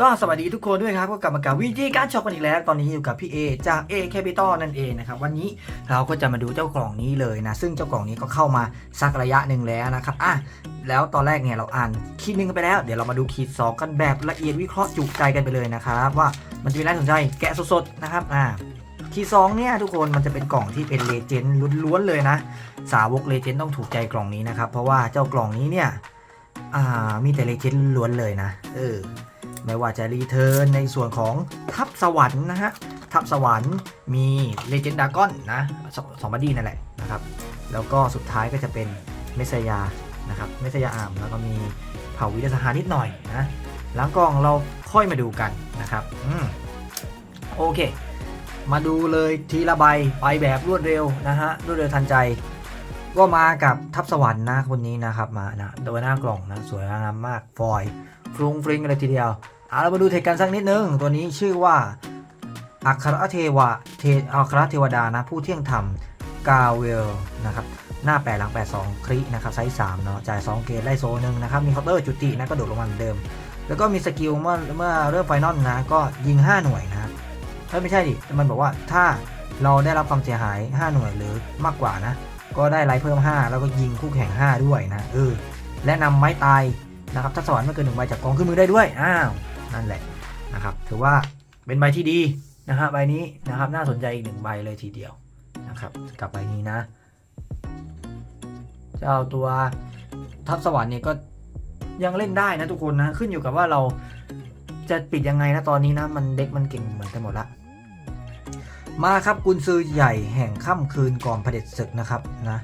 ก็สวัสดีทุกคนด้วยครับ ก็กลับมากับวิธีการช็อปกันอีกแล้ว ตอนนี้อยู่กับพี่เอจาก A Capital นั่นเองนะครับ วันนี้เราก็จะมาดูเจ้ากล่องนี้เลยนะ ซึ่งเจ้ากล่องนี้ก็เข้ามาสักระยะหนึ่งแล้วนะครับอะแล้วตอนแรกเนี่ยเราอ่านขีดหนึ่งไปแล้ว เดี๋ยวเรามาดูขีดสองกันแบบละเอียดวิเคราะห์จุใจกันไปเลยนะครับว่ามันจะมีน่าสนใจแกะสดๆนะครับอ่าขีดสองเนี่ยทุกคนมันจะเป็นกล่องที่เป็นเลเจนด์ล้วนๆเลยนะ สาวกเลเจนด์ต้องถูกใจกล่องนี้นะครับ เพราะว่าเจ้ากล่องนี้เนี่ยอ่ามีแต่เลเจนด์ล้วนเลยนะ เออ ไม่ว่าจะรีเทิร์นในส่วนของทัพสวรรค์นะฮะ ทัพสวรรค์มีเลเจนดากอนนะสองบัดดี้นั่นแหละนะครับ แล้วก็สุดท้ายก็จะเป็นเมสยานะครับ เมสยาอาร์มแล้วก็มีเผ่าวิทยาสหานิดหน่อยนะหลังกองเราค่อยมาดูกันนะครับอืมโอเค มาดูเลยทีละใบไปแบบรวดเร็วนะฮะรวดเร็วทันใจ ก็มากับทัพสวรรค์นะคนนี้นะครับมานะโดยหน้ากล่องนะสวยงามมากฟอยล์ฟรุงฟริงเลยทีเดียวเอาเรามาดูเทคกันสักนิดนึง ตัวนี้ชื่อว่าอัครเทวะเทอัครเทวดานะ ผู้เที่ยงธรรมกาเวลนะครับหน้า 8 หลัง 8 2 คลินะครับไซส์3เนาะจ่าย 2 เกตไล่โซนึงนะครับ มีเคาน์เตอร์จุตินะก็โดดลงมาเหมือนเดิม แล้วก็มีสกิลเมื่อเมื่อเริ่มไฟนอลนะ ก็ยิง 5 หน่วยนะครับเอ้ยไม่ใช่ดิ มันบอกว่าถ้าเราได้รับความเสียหาย 5 หน่วยหรือมากกว่านะ ก็ได้ไลท์เพิ่ม 5 แล้วก็ยิงคู่แข่ง 5 ด้วยนะเออและนำไม้ตายนะครับถ้าสวรรค์ไม่เกินหนึ่งใบจากกองขึ้นมือได้ด้วยอ้าวนั่นแหละนะครับถือว่าเป็นใบที่ดีนะฮะใบนี้นะครับน่าสนใจอีกหนึ่งใบเลยทีเดียวนะครับกับใบนี้นะเจ้าตัวทัพสวรรค์เนี่ยก็ยังเล่นได้นะทุกคนนะขึ้นอยู่กับว่าเราจะปิดยังไงนะตอนนี้นะมันเด็กมันเก่งเหมือนกันหมดละ มาครับกุนซือใหญ่แห่งค่ำคืนก่อนเผด็จศึกนะครับนะ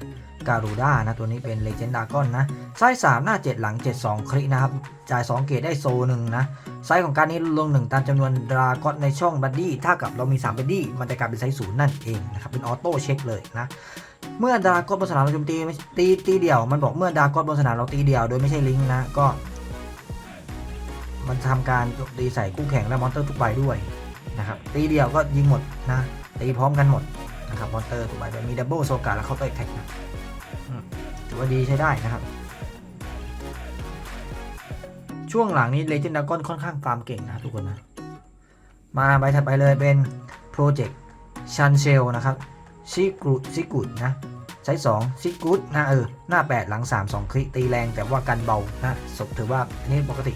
การูด้านะตัวนี้เป็นเลเจนดากอนนะไซส์3หน้า 7 หลัง 7 2 คลิกนะครับ จ่าย 2 เกตได้โซหนึ่งนะ ไซส์ของการนี้ลง 1 ตามจำนวนดราก้อนในช่องบัดดี้ถ้ากับเรามี 3 บัดดี้มันจะกลายเป็นไซส์ศูนย์นั่นเองนะครับ เป็นออโต้เช็คเลยนะ เมื่อดราก้อนบนสนามเราโจมตีไม่ตีตีเดี่ยว มันบอกเมื่อดราก้อนบนสนามเราตีเดี่ยวโดยไม่ใช่ลิงก์นะก็ มันทำการตีใส่คู่แข่งและมอนเตอร์ทุกใบด้วยนะครับตีเดี่ยวก็ยิงหมดนะ ตีพร้อมกันหมดนะครับมอนเตอร์ทุกใบโดยมีดับเบิลโซกาและเคาน์เตอร์แท็กนะถือว่าดีใช้ได้นะครับ ช่วงหลังนี้เลเจนดากอนค่อนข้างฟาร์มเก่งนะทุกคนนะ มาใบถัดไปเลยเป็นโปรเจกต์ชันเชลนะครับซิกูดซิกูดนะใช้2ซิกูดนะเออหน้า 8 หลัง 3 2 คลิกตีแรงแต่ว่ากันเบานะสถือว่าอันนี้ปกติ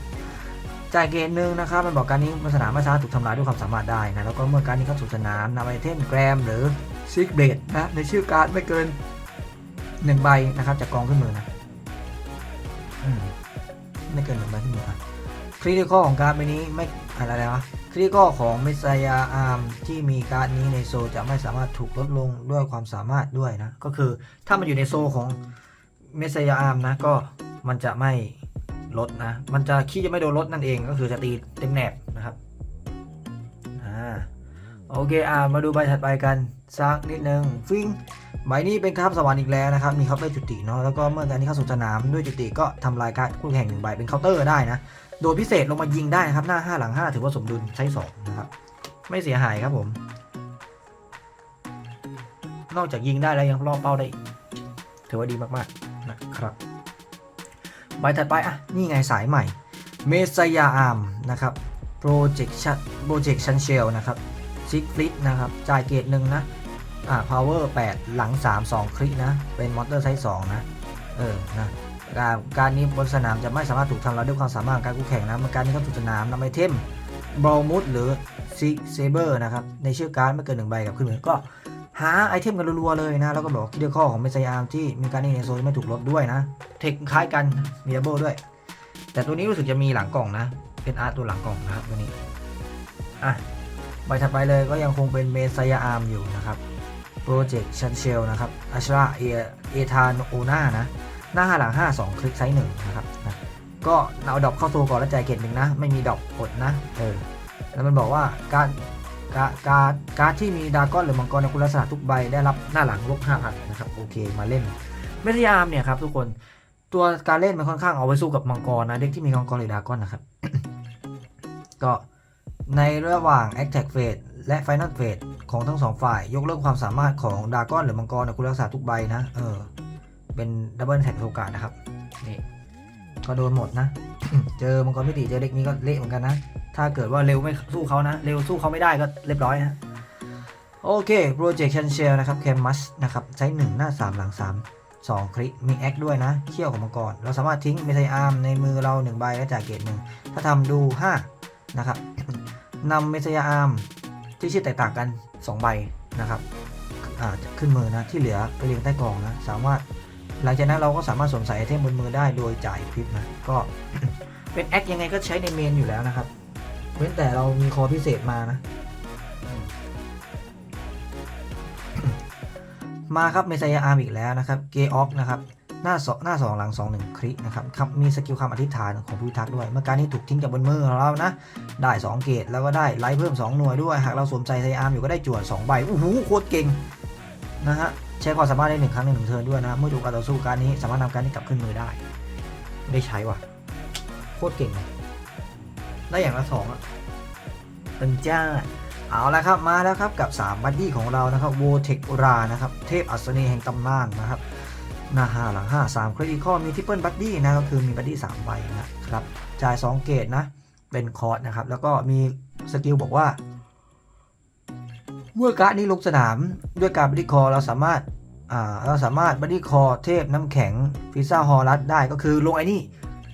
จายเกณฑ์หนึ่งนะครับมันบอกการนี้มันสนามไม่สามาถูกทำลายด้วยความสามารถได้นะแล้วก็เมื่อการนี้เข้าสู่สนามนำไอเทมแกรมหรือซิกเบดนะในชื่อการ์ดไม่เกิน1ใบนะครับจากกองขึ้นมือนะอมไม่เกินหนึ่งใบขึ้นมืออะคริติคอของการ์ดใบนี้ไม่อะไรวะคริติคอของเมสยาอาร์มที่มีการ์ดนี้ในโซจะไม่สามารถถูกลดลงด้วยความสามารถด้วยนะก็คือถ้ามันอยู่ในโซของเมสยาอาร์มนะก็มันจะไม่ ลดนะ มันจะขี้จะไม่โดนลดนั่นเองก็คือจะตีเต็มแหนบนะครับอ่าโอเคอ่ามาดูใบถัดไปกันสักนิดนึงฟิงใบนี้เป็นครับสวรรค์อีกแล้วนะครับ มีเคาน์เตอร์จุติเนาะแล้วก็เมื่อการที่เข้าสู่สนามด้วยจุติก็ทำลายการคู่แข่งหนึ่งใบเป็นเคาน์เตอร์ได้นะ โดยพิเศษลงมายิงได้นะครับหน้า 5 หลัง 5 ถือว่าสมดุลใช้2นะครับไม่เสียหายครับผม นอกจากยิงได้แล้วยังล่อเป้าได้ ถือว่าดีมากๆ ใบถัดไปอะนี่ไงสายใหม่เมสยาอาร์มนะครับ projection projection shell นะครับซิกฟลิตนะครับจ่ายเกตหนึ่งนะอ่า power 8 หลัง 3 2 คลิกนะ เป็นมอเตอร์ไซส์2นะ เออ นะการการนี้บนสนามจะไม่สามารถถูกทำลายด้วยความสามารถการคู่แข่งนะมื่อการนี้เขาสู่สนามนำไอเทมบอลมุดหรือซิกเซเบอร์นะครับ ในชื่อการ์ดไม่เกินหนึ่งใบกับขึ้นมือก็ หาไอเทมกันรัวๆเลยนะ แล้วก็บอกคิดข้อของเมสยามที่มีการนี้ในโซนไม่ถูกลดด้วยนะ เทคคล้ายกันมีดับเบิลด้วย แต่ตัวนี้รู้สึกจะมีหลังกล่องนะ เป็นอาร์ตตัวหลังกล่องนะครับตัวนี้อะใบถัดไปเลยก็ยังคงเป็นเมสยาอามอยู่นะครับโปรเจกต์ชันเชลนะครับอัชราเอเอทานโอนานะหน้าหลัง 5 2 คลิกไซส์หนึ่งนะครับนะก็เอาดอกเข้าโซก่อนแล้วจ่ายเกตหนึ่งนะ ไม่มีดอกอดนะเออแล้วมันบอกว่าการ การการการดที่มีดาก้อนหรือมังกรในคุณลักษณะทุกใบได้รับหน้าหลังลบ5,000นะครับโอเคมาเล่นเมสยามเนี่ยครับทุกคนตัวการเล่นมันค่อนข้างเอาไว้สู้กับมังกรนะเด็กที่มีมังกรหรือดาก้อนนะครับ ก็ในระหว่าง Attack Phase และ Final Phase ของทั้งสองฝ่าย ยกเลิกความสามารถของดาก้อนหรือมังกรในคุณลักษณะทุกใบนะเออเป็นดับเบิลแท็กโอกาสนะครับนี่ ก็โดนหมดนะเจอมังกรมิติเจอเด็กนี้ก็เละเหมือนกันนะ ถ้าเกิดว่าเร็วไม่สู้เขานะ เร็วสู้เขาไม่ได้ก็เรียบร้อยนะโอเค projection shell นะครับ canvas นะครับใช้1หน้า3หลัง3 2คลิกมีแอคด้วยนะ เขี้ยวของมังกร เราสามารถทิ้งเมทายอาร์มในมือเรา1ใบและจ่ายเกรดหนึ่งถ้าทำดู5นะครับนำเมทายอาร์มที่ชื่อแตกต่างกัน2ใบนะครับขึ้นมือนะที่เหลือไปเรียงใต้กองนะ สามารถ หลังจากนั้นเราก็สามารถสวมใส่ไอเทมบนมือได้โดยจ่ายคลิปนะก็เป็นแอคยังไงก็ใช้ในเมนอยู่แล้วนะครับ เว้นแต่เรามีคอพิเศษมานะ มาครับเมซายาอาร์มอีกแล้วนะครับ เกออกนะครับ หน้าสองหน้าสองหลังสองหนึ่งคลิกนะครับครับมีสกิลคำอธิษฐานของผู้ทักด้วย เมื่อการนี้ถูกทิ้งจากบนมือของเรานะ ได้ 2 เกตแล้วก็ได้ไลท์เพิ่ม 2 หน่วยด้วย หากเราสวมใส่ไซอาร์มอยู่ก็ได้จวด2ใบโอ้โหโคตรเก่งนะฮะ ใช้ความสามารถได้หนึ่งครั้งในหนึ่งเทิร์นด้วยนะเมื่อถูกการต่อสู้การนี้สามารถนำการนี้กลับขึ้นมือได้ ได้ใช้ว่ะโคตรเก่งเลยได้อย่างละสองอะเป็นจ้าเอาละครับมาแล้วครับกับ 3 บัดดี้ของเรานะครับโวเทครานะครับ เทพอัศนีแห่งตำนานนะครับหน้า5หลัง5 3คริติคอมีทิปเปิลบัดดี้นะก็คือมีบัดดี้3ใบนะครับจ่าย 2 เกตนะ เป็นคอร์สนะครับ แล้วก็มีสกิลบอกว่า เมื่อการ์ดนี้ลงสนามด้วยการบัดดี้คอเราสามารถเราสามารถบัดดี้คอเทพน้ำแข็งฟิซ่าฮอรัสได้ก็คือลงไอ้นี่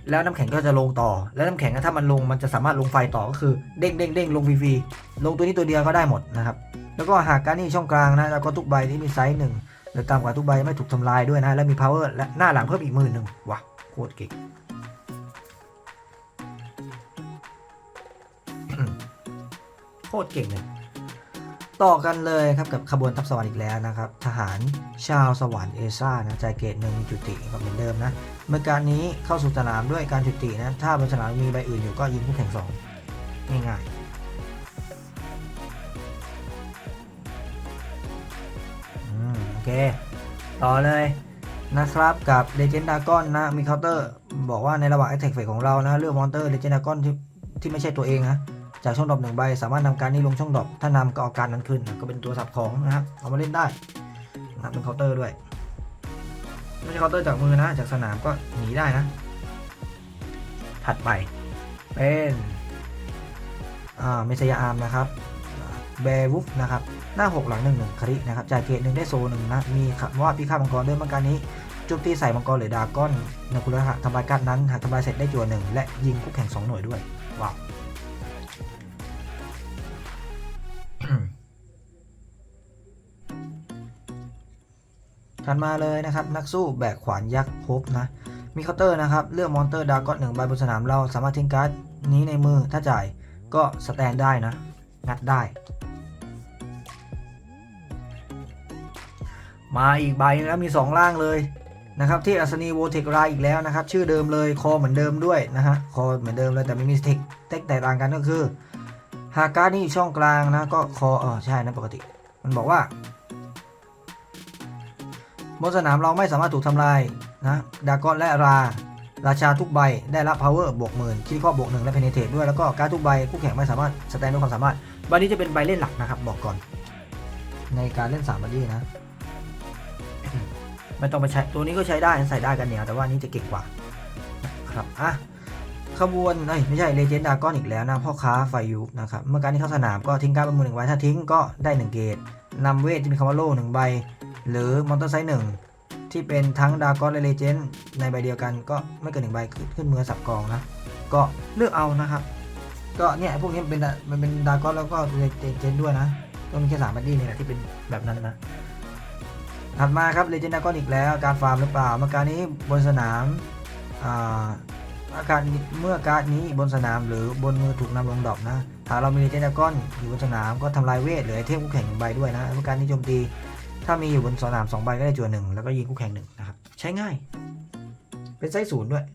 แล้วน้ำแข็งก็จะลงต่อ แล้วน้ำแข็งถ้ามันลงมันจะสามารถลงไฟต่อก็คือเด้งเด้งเด้งลงฟรีๆลงตัวนี้ตัวเดียวก็ได้หมดนะครับแล้วก็หากการดนี่ช่องกลางนะแล้วก็ทุกใบที่มีไซส์หนึ่งหรือต่ำกว่าทุกใบไม่ถูกทำลายด้วยนะแล้วมี power และหน้าหลังเพิ่มอีกหมื่นหนึ่งว้าโคตรเก่งโคตรเก่งเลย ต่อกันเลยครับกับขบวนทัพสวรรค์อีกแล้วนะครับ ทหารชาวสวรรค์เอซ่านะจเกตหนึ่งมีจุติก็เหมือนเดิมนะเมื่อการนี้เข้าสู่สนามด้วยการจุตินะ ถ้าบนสนามมีใบอื่นอยู่ก็ยิงคู่แข่งสองง่ายๆอืมโอเค ต่อเลยนะครับกับ Legend Dragon นะมีเคาน์เตอร์บอกว่าในระหว่าง Attack Phase ของเรานะเลือกมอนเตอร์ Legend Dragon ที่ที่ไม่ใช่ตัวเองนะ จากช่องดรอปหนึ่งใบ สามารถนำการนี้ลงช่องดรอปถ้านำก็เอาการนั้นขึ้น ก็เป็นตัวสับของนะครับ เอามาเล่นได้นะครับเป็นเคาน์เตอร์ด้วย ไม่ใช่เคาน์เตอร์จากมือนะ จากสนามก็หนีได้นะ ถัดไป เป็นอ่าเมสยาอาร์มนะครับเบวุฟนะครับ หน้า 6 หลัง 1 1ครินะครับจ่ายเกตหนึ่งได้โซหนึ่งนะ มีคำว่าพิฆาตมังกรด้วยมังการนี้โจมตีใส่มังกรหรือดาก้อนในคุณลักษณะทำลายการนั้น หากทำลายเสร็จได้จัวหนึ่งและยิงคู่แข่ง 2 หน่วยด้วย ว้าว ถัดมาเลยนะครับ นักสู้แบกขวานยักษ์ภพนะ มีเคาน์เตอร์นะครับ เลือกมอนเตอร์ดราก้อนหนึ่งใบบนสนามเราสามารถทิ้งการ์ดนี้ในมือถ้าจ่ายก็สแตนได้นะ งัดได้ มาอีกใบนึงแล้วมี 2 ล่างเลยนะครับที่อัศนีโวเทครายอีกแล้วนะครับ ชื่อเดิมเลย คอเหมือนเดิมด้วยนะฮะ คอเหมือนเดิมเลยแต่ไม่มีเทคแตกต่างกันก็คือ หากการ์ดนี่ช่องกลางนะ ก็คอเออใช่นะปกติ มันบอกว่า บนสนามเราไม่สามารถถูกทำลายนะดากอนและรา ราชาทุกใบได้รับ power บวกหมื่นคิดข้อบวกหนึ่งและ penetrate ด้วยแล้วก็การทุกใบคู่แข่งไม่สามารถสแตนด้วยความสามารถใบนี้จะเป็นใบเล่นหลักนะครับบอกก่อน ในการเล่น3บัดดี้นะไม่ต้องไปใช้ตัวนี้ก็ใช้ได้ใส่ได้กันเนี่ยแต่ว่านี้จะเก่งกว่าครับอะขบวนเอ้ยไม่ใช่เลเจนดากอนอีกแล้วนะพ่อค้าไฟยุบนะครับเมื่อการที่เข้าสนามก็ทิ้งการ์ดบนมือหนึ่งใบถ้าทิ้งก็ได้1เกต นำเวทที่มีคำว่าโล่หนึ่งใบ หรือมอนเตอร์ไซส์หนึ่งที่เป็นทั้งดากอนและเลเจนด์ในใบเดียวกันก็ไม่เกินหนึ่งใบขึ้นมือสับกองนะ ก็เลือกเอานะครับ ก็เนี่ยพวกนี้เป็นมันเป็นดากอนแล้วก็เลเจนด์ด้วยนะ ก็มีแค่สามบัดดี้นี่แหละที่เป็นแบบนั้นนะ ถัดมาครับเลเจนด์ดากอนอีกแล้วการฟาร์มหรือเปล่าเมื่อการนี้บนสนามอ่าอาการเมื่อการนี้บนสนามหรือบนมือถูกนำลงดอปนะ หาเรามีเลเจนด์ดากอนอยู่บนสนามก็ทำลายเวทหรือไอเทมคู่แข่งหนึ่งใบด้วยนะเมื่อการนี้โจมตี ถ้ามีอยู่บนสนาม2ใบก็ได้จัวหนึ่งแล้วก็ยิงคู่แข่งหนึ่งนะครับ ใช้ง่าย เป็นไซส์ศูนย์ด้วย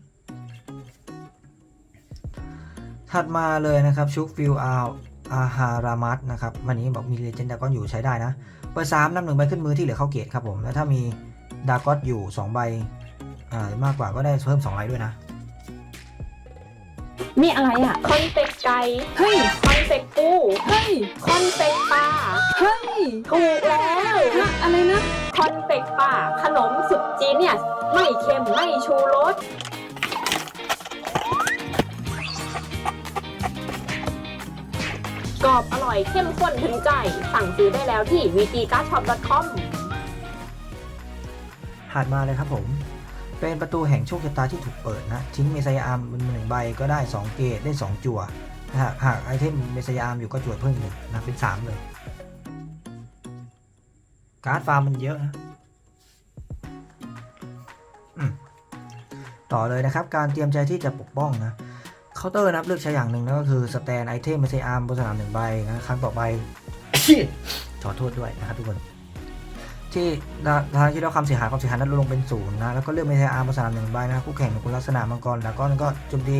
ถัดมาเลยนะครับชุกฟิลอาอาฮารามัสนะครับวันนี้บอกมีเลเจนดากอนอยู่ใช้ได้นะเปิดสามนำหนึ่งใบขึ้นมือที่เหลือเข้าเกตครับผม แล้วถ้ามีดากอนอยู่2ใบอ่ามากกว่าก็ได้เพิ่ม2ไลท์ด้วยนะ นี่อะไรอะ คอนเฟกไก่เฮ้ย คอนเฟกปูเฮ้ย คอนเฟกปลาเฮ้ยถูกแล้วฮะอะไรนะ คอนเฟกปลาขนมสุดจีเนียสไม่เค็มไม่ชูรสอบอร่อยเข้มข้นถึงใจ สั่งซื้อได้แล้วที่ vtcardshop.com หาดมาเลยครับผม เป็นประตูแห่งโชคชะตาที่ถูกเปิดนะ ทิ้งเมสยาอาร์มบนมือหนึ่งใบก็ได้ 2 เกตได้ 2 จั่วนะฮะหากไอเทมเมสยาอาร์มอยู่ก็จั่วเพิ่มหนึ่งนะเป็น 3 เลย การ์ดฟาร์มมันเยอะนะต่อเลยนะครับ การเตรียมใจที่จะปกป้องนะเคาน์เตอร์นะครับเลือกใช้อย่างหนึ่งนั่นก็คือสแตนไอเทมเมสยาอาร์มบนสนามหนึ่งใบนะครั้งต่อไปขอโทษด้วยนะครับทุกคน ที่ทางที่เราความเสียหายความเสียหายนั้นลดลงเป็นศูนย์นะแล้วก็เลือกเมทอาร์มาสนามหนึ่งใบนะคู่แข่งเป็นคุณลักษณะมังกรแล้วก็นั่นก็โจมตี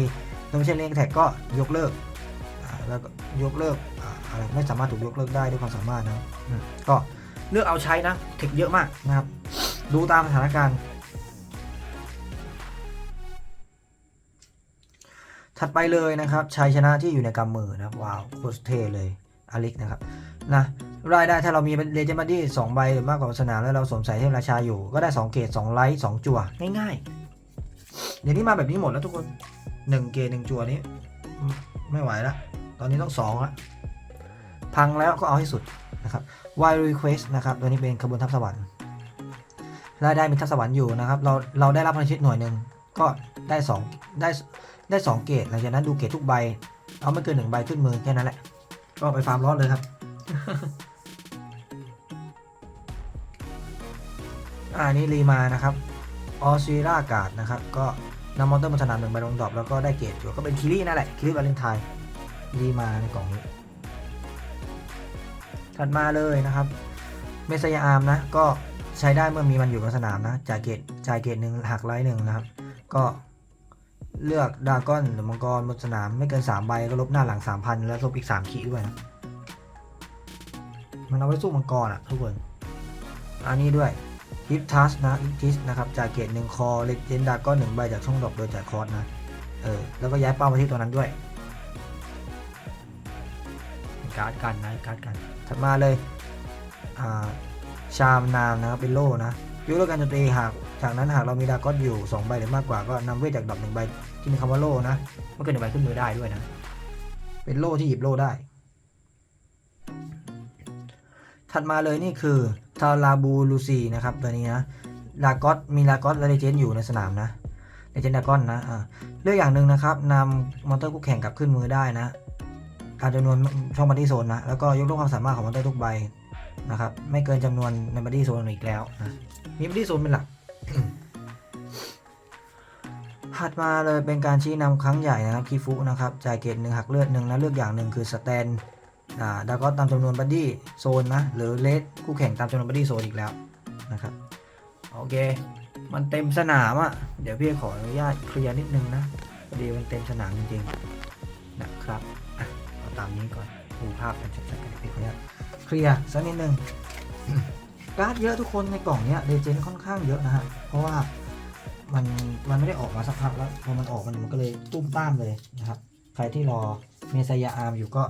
โดยไม่ใช่เล่นแท็กก็ยกเลิกแล้วก็ยกเลิกอะไรไม่สามารถถูกยกเลิกได้ด้วยความสามารถนะก็เลือกเอาใช้นะเทคเยอะมากนะครับ ดูตามสถานการณ์ ถัดไปเลยนะครับชัยชนะที่อยู่ในกำมือนะว้าวโคตรเท่เลย อลิกนะครับนะรายได้ถ้าเรามีเลเจนด์บัดดี้สองใบหรือมากกว่าสนามแล้วเราสวมใส่เทพราชาอยู่ ก็ได้ 2 เกต2ไลท์2จั่วง่ายๆ เดี๋ยวนี้มาแบบนี้หมดแล้วทุกคน 1 เกต1จั่วนี้ ไม่ไหวแล้วตอนนี้ต้อง2ละพังแล้วก็เอาให้สุดนะครับ Wild Request นะครับตัวนี้เป็นขบวนทัพสวรรค์รายได้มีทัพสวรรค์อยู่นะครับ เราเราได้รับพลังชีวิตหน่วยหนึ่งก็ได้2ได้ได้สองเกตหลังจากนั้นดูเกตทุกใบ เอาไม่เกินหนึ่งใบขึ้นมือแค่นั้นแหละ ก็ไปฟาร์มร้อนเลยครับ อ่านี่รีมานะครับ ออสซิล่ากาดนะครับ ก็นำมอนเตอร์มาสนามหนึ่งใบลงดรอปแล้วก็ได้เกรดอยู่ก็เป็นคิรี่นั่นแหละคิรี่วาเลนไทน์รีมาในกล่องนี้ ถัดมาเลยนะครับ เมสยาอาร์มนะ ก็ใช้ได้เมื่อมีมันอยู่บนสนามนะ จ่ายเกรดจ่ายเกรดหนึ่งหักไลท์หนึ่งนะครับ ก็ เลือกดาก้อนหรือมังกรบนสนามไม่เกิน 3 ใบก็ลบหน้าหลัง 3,000 แล้วลบอีก 3 ขีดด้วยนะ มันเอาไว้สู้มังกรอะ ทุกคน อันนี้ด้วยฮิปทัสนะฮิปทิสนะครับ จากเกตหนึ่งคอเลเจนดาก็หนึ่งใบจากช่องดอปโดยจ่ายคอร์สนะ เออ แล้วก็ย้ายเป้ามาที่ตัวนั้นด้วย การ์ดกันนะการ์ดกัน ถัดมาเลย อ่า ชามนามนะครับเป็นโล่นะยกเลิกการโจมตีหาก จากนั้นหากเรามีดาก้อนอยู่ 2 ใบหรือมากกว่าก็นำเวทจากดอปหนึ่งใบที่มีคำว่าโล่นะมันเกินหนึ่งใบขึ้นมือได้ด้วยนะ เป็นโล่ที่หยิบโล่ได้ ถัดมาเลยนี่คือทาราบูลูซีนะครับตัวนี้นะลากอตมีลากอตและเลเจนด์อยู่ในสนามนะเลเจนดากอนนะอ่าเลือกอย่างหนึ่งนะครับนำมอนเตอร์คู่แข่งกลับขึ้นมือได้นะตามจำนวนช่องบัดดี้โซนนะแล้วก็ยกเลิกความสามารถของมอนเตอร์ทุกใบนะครับไม่เกินจำนวนในบัดดี้โซนอีกแล้วนะมีบัดดี้โซนเป็นหลัก ถัดมาเลยเป็นการชี้นำครั้งใหญ่นะครับคีฟุนะครับจ่ายเกตหนึ่งหักเลือดหนึ่งและเลือกอย่างหนึ่งคือสแตนอ่าดาก็ตามจำนวนบัดดี้โซนนะหรือเลสคู่แข่งตามจำนวนบัดดี้โซนอีกแล้วนะครับโอเค มันเต็มสนามอะ่ะเดี๋ยวพี่ขออนุญาตเคลียร์นิดนึงนะพอดีมันเต็มสนามจริงๆนะครับอะเอาตามนี้ก่อนดูภาพกันชัดๆกันพี่ขออนุญาตเคลียร์สักนิดนึง การ์ดเยอะทุกคนในกล่องเนี้ยเดเจนค่อนข้างเยอะนะฮะ เพราะว่ามันมันไม่ได้ออกมาสักพักแล้วพอมันออกมันมันก็เลยตุ้มต้ามเลยนะครับ ใครที่รอเมสยาอาร์มอยู่ก็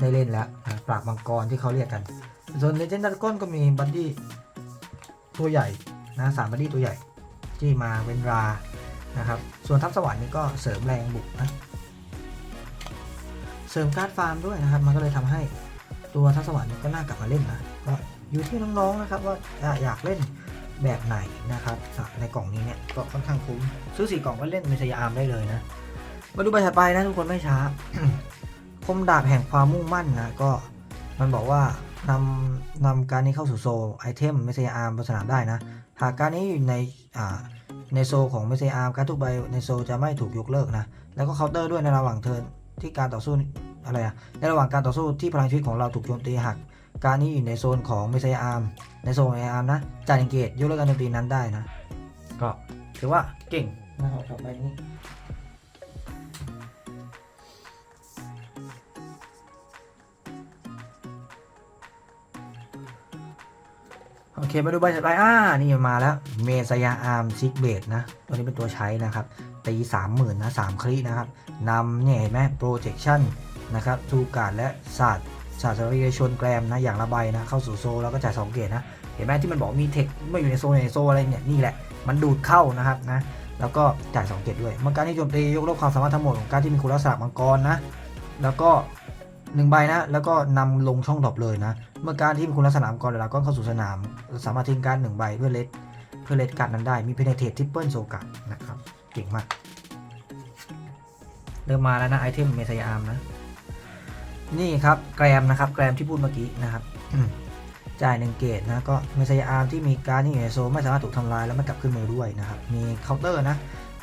ได้เล่นแล้วนะปราบมังกรที่เขาเรียกกัน ส่วนเลเจนด์ดากอนก็มีบัดดี้ตัวใหญ่นะสามบัดดี้ตัวใหญ่ที่มาเป็นรานะครับ ส่วนทัพสวรรค์นี่ก็เสริมแรงบุกนะเสริมการ์ดฟาร์มด้วยนะครับ มันก็เลยทำให้ตัวทัพสวรรค์นี่ก็น่ากลับมาเล่นนะ อยู่ที่น้องๆนะครับว่าอยากเล่นแบบไหนนะครับในกล่องนี้เนี่ยก็ค่อนข้างคุ้มซื้อสี่กล่องก็เล่นเมสยาอาร์มได้เลยนะ มาดูใบถัดไปนะทุกคนไม่ช้า คมดาบแห่งความมุ่งมั่นนะก็มันบอกว่านำนำการนี้เข้าสู่โซไอเทมเมสเซอาร์มบนสนามได้นะหากการนี้อยู่ในอ่าในโซของเมสเซอาร์มการทุกใบในโซจะไม่ถูกยกเลิกนะแล้วก็เคาน์เตอร์ด้วยในระหว่างเทิร์นที่การต่อสู้อะไรอะในระหว่างการต่อสู้ที่พลังชีวิตของเราถูกโจมตีหาก การนี้อยู่ในโซนของเมสเซอาร์มในโซนขออาร์มนะจ่ายเกตยกเลิกการโจมตีนั้นได้นะ ก็ถือว่าเก่งนะครับกับใบนี้โอเคมาดูใบถัดไปอ่านี่มาแล้ว เมสยาอาร์มซิกเบดนะ ตัวนี้เป็นตัวใช้นะครับ ตีสามหมื่นนะสามคลินะครับนำเนี่ยเห็นไหม projection นะครับทูการและศาสตร์ ศาสตรีชนแกรมนะอย่างละใบนะเข้าสู่โซแล้วก็จ่ายสองเกตนะเห็นไหมที่มันบอกมีเทคไม่อยู่ในโซในโซอะไรเนี่ยนี่แหละมันดูดเข้านะครับนะแล้วก็จ่ายสองเกตด้วยมันการที่โจมตียกเลิกความสามารถทั้งหมดของการที่มีคุณลักษณะมังกรนะแล้วก็หนึ่งใบนะ แล้วก็นำลงช่องดรอปเลยนะ เมื่อการที่คุณลักษณะมังกรเวลาก้อนเข้าสู่สนาม สามารถทิ้งการหนึ่งใบเพื่อเลดเพื่อเลดการดนั้นได้มีเพเนเท t ทริปเปิลโซกะนะครับเก่งมากเริ่มมาแล้วนะไอเทมเมสยาอาร์มนะ นี่ครับแกรมนะครับแกรมที่พูดเมื่อกี้นะครับจ่ายหนึ่งเกตนะก็เมสยาอาร์มที่มีการดที่อยู่ในโซลไม่สามารถถูกทำลายแล้วไม่กลับขึ้นมือด้วยนะครับมีเคาน์เตอร์นะ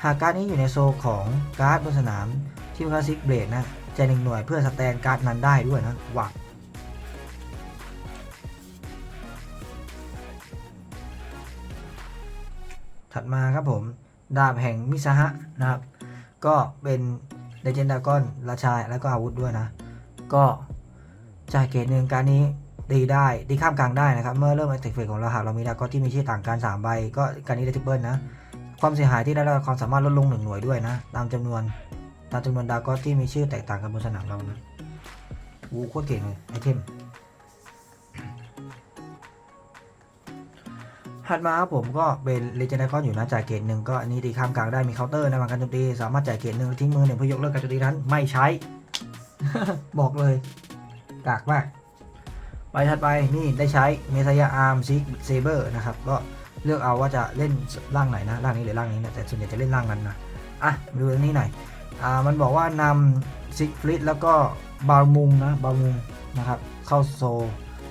หากการ์ดนี้อยู่ในโซลของการ์ดบนสนามที่คลาสสิกเบรดนะใจหนึ่งหน่วยเพื่อสแตนการ์ดนั้นได้ด้วยนะวักถัดมาครับผมดาบแห่งมิซาฮะนะครับ ก็เป็นเลเจนดากอนราชาแล้วก็อาวุธด้วยนะ ก็จ่ายเกตหนึ่งการนี้ตีได้ตีข้ามกลางได้นะครับ เมื่อเริ่มแอคทีฟเฟกของเราหากเรามีดากอที่มีชื่อต่างกัน3ใบก็การนี้ได้ทิปเปิลนะ ความเสียหายที่ได้รับความสามารถลดลงหนึ่งหน่วยด้วยนะ ตามจำนวนตามจำนวนดากอที่มีชื่อแตกต่างกันบนสนามเรานะวูโคตรเก่งเลยไอเทมถัดมาครับผมก็เป็นเลเจนด์คอนอยู่นะจ่ายเกตหนึ่งก็อันนี้ตีข้ามกลางได้มีเคาน์เตอร์ในบางการโจมตีสามารถจ่ายเกตหนึ่งทิ้งมือหนึ่งเพื่อยกเลิกการโจมตีนั้นไม่ใช้ บอกเลย กากมาก ไปถัดไปนี่ได้ใช้เมสยาอาร์มซิกเซเบอร์นะครับ ก็เลือกเอาว่าจะเล่นร่างไหนนะร่างนี้หรือร่างนี้นะแต่ส่วนใหญ่จะเล่นร่างนั้นนะอะมาดูเรื่องนี้หน่อยอ่ามันบอกว่านำซิกฟลิตแล้วก็บาลมุงนะบาลมุงนะครับ เข้าโซ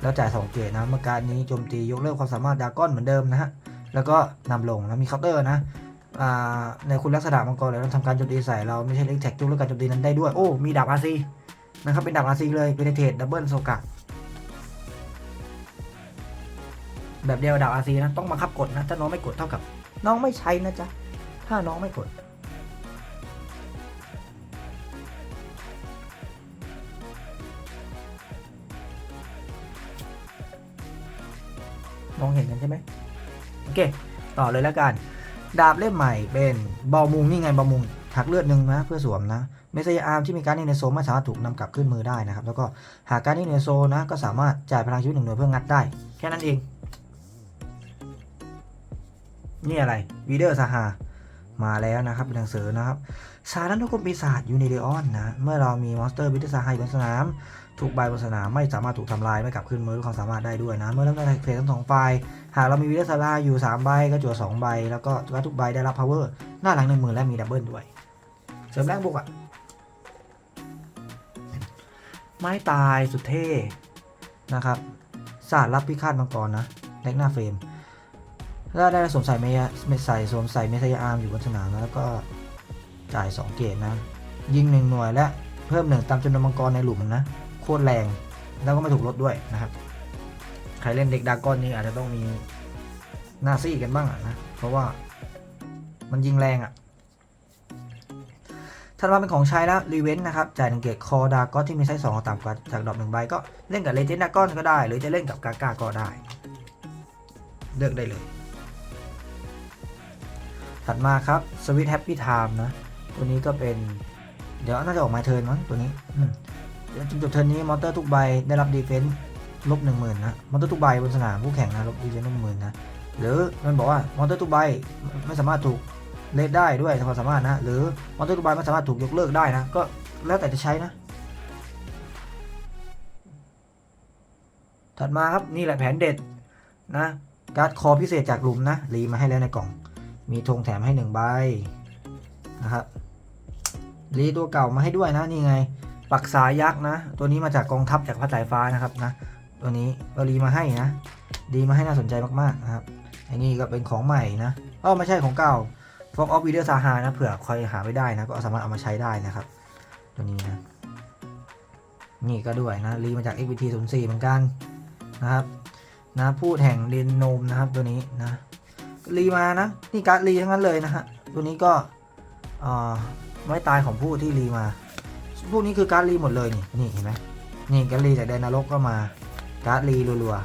แล้วจ่าย2เกตนะเมื่อการนี้โจมตียกเลิกความสามารถดากอนเหมือนเดิมนะฮะแล้วก็นำลงนะมีเคาน์เตอร์นะ ในคุณลักษณะมังกรเลยเราทำการโจมตีใส่เราไม่ใช่เล็กแท็กจุกเลิกการโจมตีนั้นได้ด้วย โอ้ มีดาบอาซีนะครับ เป็นดาบอาซีเลยเป็นเทดดับเบิลโซกะแบบเดียวดาวอาซีนะ ต้องบังคับกดนะ ถ้าน้องไม่กดเท่ากับ น้องไม่ใช้นะจ๊ะ ถ้าน้องไม่กด มองเห็นกันใช่ไหมโอเค ต่อเลยแล้วกัน ดาบเล่มใหม่เป็นบอลมุงนี่ไงบอลมุงหักเลือดหนึ่งนะเพื่อสวมนะเมสเซอาร์มที่มีการดในโซไม่สามารถถูกนำกลับขึ้นมือได้นะครับ แล้วก็หากการดในโซนะก็สามารถจ่ายพลังชีวิตหนึ่งหน่วยเพื่องัดได้ แค่นั้นเอง นี่อะไรวีเดอร์ซาฮามาแล้วนะครับเป็นหนังสือนะครับสารนุกรมปีศาจยูนิเดออนนะ เมื่อเรามีมอนสเตอร์วิเดอร์ซาฮาอยู่บนสนามถูกใบบนสนามไม่สามารถถูกทำลายไม่กลับขึ้นมือด้วยความสามารถได้ด้วยนะ เมื่อเริ่มได้เฟสทั้งสองฝ่ายหากเรามีวิเดซาฮาอยู่ 3 ใบก็จั่ว2ใบ แล้วก็ทุกใบได้รับ power หน้าหลังหนึ่งหมื่นและมีดับเบิลด้วย เสริมแรงบวกอะไม้ตายสุดเท่ นะครับศาสตร์รับพิฆาตมังกรนะเล็กหน้าเฟรมถ้าได้สวมใส่เมยใส่สวมใส่เมสยาอาร์มอยู่บนสนามนะแล้วก็จ่าย 2 เกตนะ ยิง 1 หน่วยและเพิ่มหนึ่งตามจำนวนมังกรในหลุมนะ ตรแรง แล้วก็ไม่ถูกลดด้วยนะครับใครเล่นเด็กดากอนนี่อาจจะต้องมีหน้าซี่กันบ้างะนะ เพราะว่ามันยิงแรงอะ่ะถัดมาเป็นของใช้แล้วรีเวนต์นะครับ จ่ายหนึ่งเกตคอดากอนที่มีไซส์สองต่ำกว่าจากดอกหนึ่งใบก็เล่นกับเลเจนด์ดากอนก็ได้ หรือจะเล่นกับกากาก็ได้ เลือกได้เลย ถัดมาครับสวิตแฮปปี้ไทม์นะ ตัวนี้ก็เป็น เดี๋ยวน่าจะออกมาเทิร์นมั้งตัวนี้ อืมเดี๋ยวจบเทิร์นนี้มอเตอร์ทุกใบได้รับดีเฟนซ์ลบหนึ่งหมื่นนะมอเตอร์ทุกใบบนสนามผู้แข่งนะลบดีเฟนซ์ลบหมื่นนะหรือมันบอกว่ามอเตอร์ทุกใบไม่สามารถถูกเลดได้ด้วยความสามารถนะ หรือมอเตอร์ทุกใบไม่สามารถถูกยกเลิกได้นะ ก็แล้วแต่จะใช้นะ ถัดมาครับนี่แหละแผนเด็ดนะการ์ดคอพิเศษจากหลุมนะรีมาให้แล้วในกล่อง มีธงแถมให้หนึ่งใบนะครับรีตัวเก่ามาให้ด้วยนะนี่ไง ปักษายักษ์นะ ตัวนี้มาจากกองทัพจากพระสายฟ้านะครับนะ ตัวนี้ก็รีมาให้นะ ดีมาให้น่าสนใจมากๆนะครับอันนี้ก็เป็นของใหม่นะเออไม่ใช่ของเก่า Fog of Video s a h a นะเผื่อใครหาไม่ได้นะ ก็สามารถเอามาใช้ได้นะครับ ตัวนี้นะ นี่ก็ด้วยนะรีมาจาก XBT 0 4เหมือนกันนะครับ นะพูดแห่งเดนโนมนะครับตัวนี้นะรีมานะ นี่การรีทั้งนั้นเลยนะฮะตัวนี้ก็อ่อไม้ตายของผู้ที่รีมา พวกนี้คือการ์ดรีหมดเลยนี่นี่เห็นไหมนี่การ์ดรีจากแดนนรกก็มาการ์ดรีรัว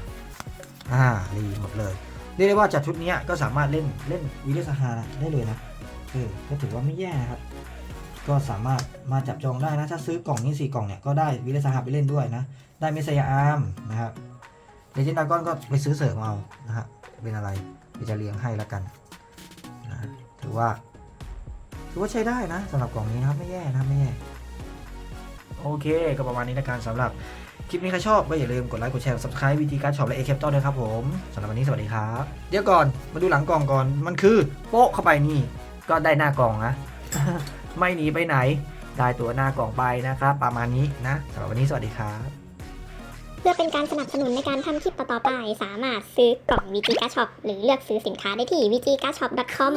ๆอ่ารีหมดเลยเรียกได้ว่าจากชุดนี้ก็สามารถเล่นเล่นวิเลสฮาได้เลยนะเออก็ถือว่าไม่แย่นะครับ ก็สามารถมาจับจองได้นะถ้าซื้อกล่องนี้สี่กล่องเนี่ยก็ได้วิเลสฮาไปเล่นด้วยนะ ได้เมสยาอาร์มนะครับเลเจนดากอนก็ไปซื้อเสริมเอานะฮะเป็นอะไรเดี๋ยวจะเลี้ยงให้แล้วกันนะถือว่าถือว่าใช้ได้นะสำหรับกล่องนี้นะครับไม่แย่นะไม่แย่ โอเค ก็ประมาณนี้ละกันสำหรับคลิปนี้ใครชอบก็อย่าลืมกดไลค์กดแชร์ subscribe วิธีการช็อปและ a อ c a p t o ด้วยครับผมสำหรับวันนี้สวัสดีครับ เดี๋ยวก่อนมาดูหลังกล่องก่อนมันคือโป๊ะเข้าไปนี่ ก็ได้หน้ากล่องนะ ไม่หนีไปไหน ได้ตัวหน้ากล่องไปนะครับ ประมาณนี้นะสำหรับวันนี้สวัสดีครับเพื่อเป็นการสนับสนุนในการทำคลิปต่อๆไป สามารถซื้อกล่อง VG Card Shop หรือเลือกซื้อสินค้าได้ที่ VG Card Shop com